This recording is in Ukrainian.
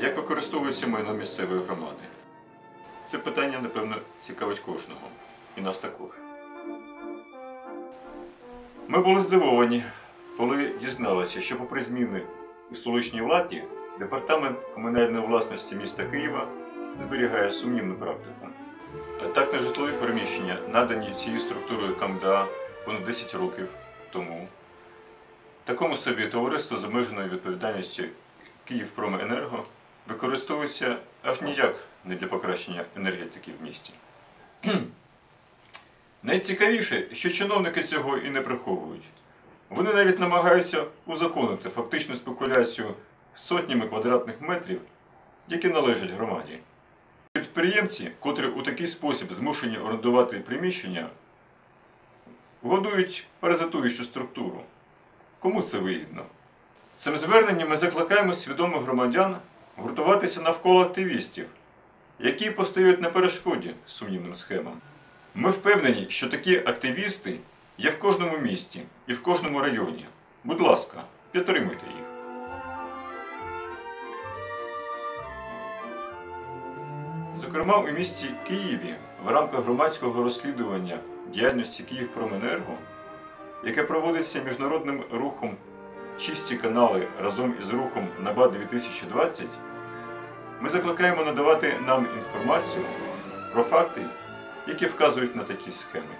Як використовується майно місцевої громади? Це питання, напевно, цікавить кожного. І нас також. Ми були здивовані, коли дізналися, що попри зміни у столичній владі, департамент комунальної власності міста Києва зберігає сумнівну практику. Так на житлові переміщення, надані цією структурою КМДА понад 10 років тому, такому собі товариство з обмеженою відповідальністю Київпроменерго використовується аж ніяк не для покращення енергетики в місті. Найцікавіше, що чиновники цього і не приховують. Вони навіть намагаються узаконити фактичну спекуляцію сотнями квадратних метрів, які належать громаді. Підприємці, котрі у такий спосіб змушені орендувати приміщення, годують паразитуючу структуру. Кому це вигідно? Цим зверненням ми закликаємо свідомих громадян гуртуватися навколо активістів, які постають на перешкоді сумнівним схемам. Ми впевнені, що такі активісти є в кожному місті і в кожному районі. Будь ласка, підтримуйте їх. Зокрема, у місті Києві в рамках громадського розслідування діяльності Київпроменерго, яке проводиться міжнародним рухом Чисті канали разом із рухом НАБА 2020, ми закликаємо надавати нам інформацію про факти, які вказують на такі схеми.